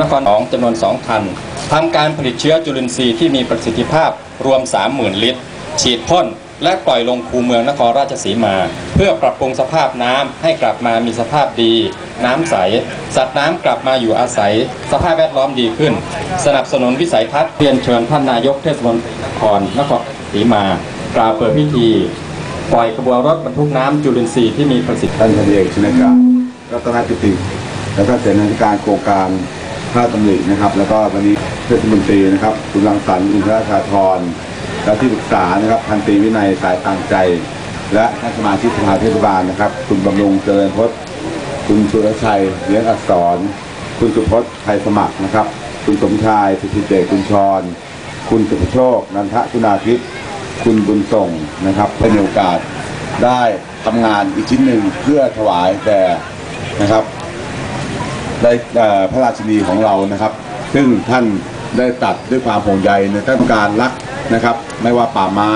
นครหลวงจำนวน2คันทำการผลิตเชื้อจุลินทรีย์ที่มีประสิทธิภาพรวม 30,000 ลิตร ฉีดพ่นและปล่อยลงคูเมืองนครราชสีมา เพื่อปรับปรุงสภาพน้ำให้กลับมามีสภาพดี น้ำใส สัตว์น้ำกลับมาอยู่อาศัย สภาพแวดล้อมดีขึ้น สนับสนุนวิสัยทัศน์เรียนเชิญท่านนายกเทศมนตรีนครสีมากล่าวเปิดพิธี ปล่อยกระบวนรถบรรทุกน้ำจุลินทรีย์ที่มีประสิทธิท่านพันเอกชินการัตนจุติ แล้วก็เสนาธิการโครงการ พระราชดำรินะครับ แล้วก็วันนี้เทศมนตรีนะครับคุณรังสรรค์อินทรชาธรและที่ปรึกษานะครับพันตรีวินัยสายต่างใจ และท่านสมาชิกสภาเทศบาลนะครับ คุณบำรุงเจริญพจน์คุณสุรชัยเลี้ยงอักษร คุณสุพจน์ไทยสมัครนะครับ คุณสมชายสุธิเดชคุณชร คุณสุภโชค นันทคุณาทิพย์คุณบุญส่งนะครับได้มีโอกาสได้ทำงานอีกชิ้นหนึ่งเพื่อถวายแด่นะครับ ได้พระราชินีของเรานะครับ ซึ่งท่านได้ตัดด้วยความห่วงใยในท่านการรักนะครับ ไม่ว่าป่าไม้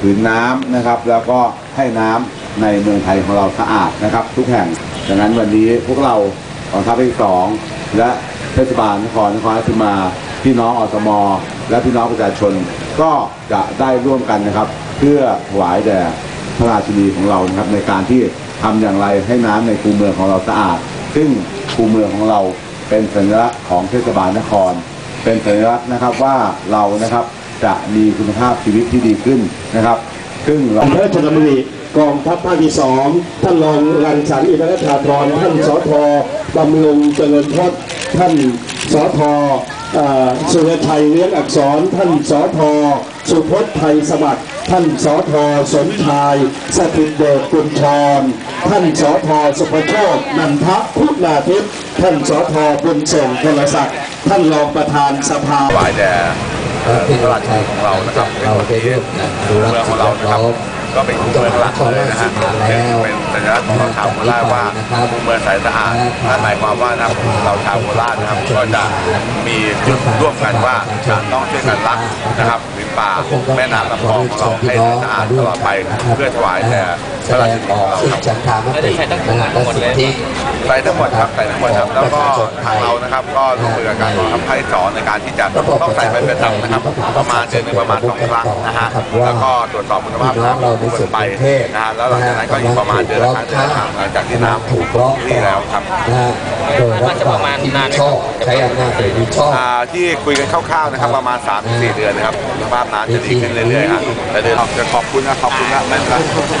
ผืนน้ำนะครับ แล้วก็ให้น้ำในเมืองไทยของเราสะอาดนะครับ ทุกแห่งดังนั้นวันนี้พวกเรากองทัพภาคที่สองและเทศบาลนครนครราชสีมาพี่น้องอสมและพี่น้องประชาชนก็จะได้ร่วมกันนะครับ เพื่อถวายแด่พระราชินีของเรานะครับในการที่ทำอย่างไรให้น้ำในคูเมืองของเราสะอาด ซึ่ง คูเมืองของเรา เป็นสัญลักษณ์ของเทศบาลนคร เป็นสัญลักษณ์นะครับว่าเรานะครับจะมีคุณภาพชีวิตที่ดีขึ้นนะครับ ซึ่งเราพระราชดำริ กองทัพภาคที่สองท่านรองรังสรรค์อินทรชาธรท่านสทบำรุงเจริญพจน์ท่านสทเอ่อสุรชัยเลี้ยงอักษร ท่านสทสุพจน์ไทยสมัครท่านสทสมชายสถิตเดชกุลชรท่านสทสุภโชคนันทคุณาทิพย์ท่านสทบุญส่งพลศักดิ์ท่านรองประธานสภาถวายแด่เอ่อพระราชินีของเรานะครับเป็นเราคนได้ที่ร่วมกันดูแลเมืองขสิ่องงเราแวดนะครับล้อม ก็เป็นเมืองหลักเลยนะฮะเป็นสัญลักษณ์ของเราชาวโคราชว่าเมืองสายสะอาดนั่นหมายความว่านะครับเราชาวโคราชนะครับก็จะมีจุดร่วมกันว่าจะต้องช่วยกันรักนะครับผืนป่าแม่น้ำลำคลองของเราให้สะอาดตลอดไปเพื่อถวายแด่พแสระราชินีของเราซึ่งครับ ฉันทามตินะและสิทธิใส่ทั้งหมดครับใส่ทั้งหมดครับแล้วก็ทางเรานะครับ ก็ร่วมมือกับการกองทัพภาคที่สองในการที่จะต้องใส่เป็นประจำนะครับ ประมาณเดือนหนึงประมาณสองครั้งนะฮะแล้วก็ตรวจสอบคุณภาพน้ำทุกคนไปนะฮะแล้วหลังจากนั้นก็อีกประมาณเดือนละครั้งเดือนละครั้งหลังจากที่น้ำถูกที่แล้วครับนะฮะโดยรัฐบาลที่ชอบใช้อำนาจโดยมิชอบอ่าที่คุยกันคร่าวๆนะครับ ประมาณ3-4เดือนนะครับคุณภาพน้ำจะดีขึ้นเรื่อยๆฮะแต่เดือนจะขอบคุณนะขอบคุณนะแม่นละ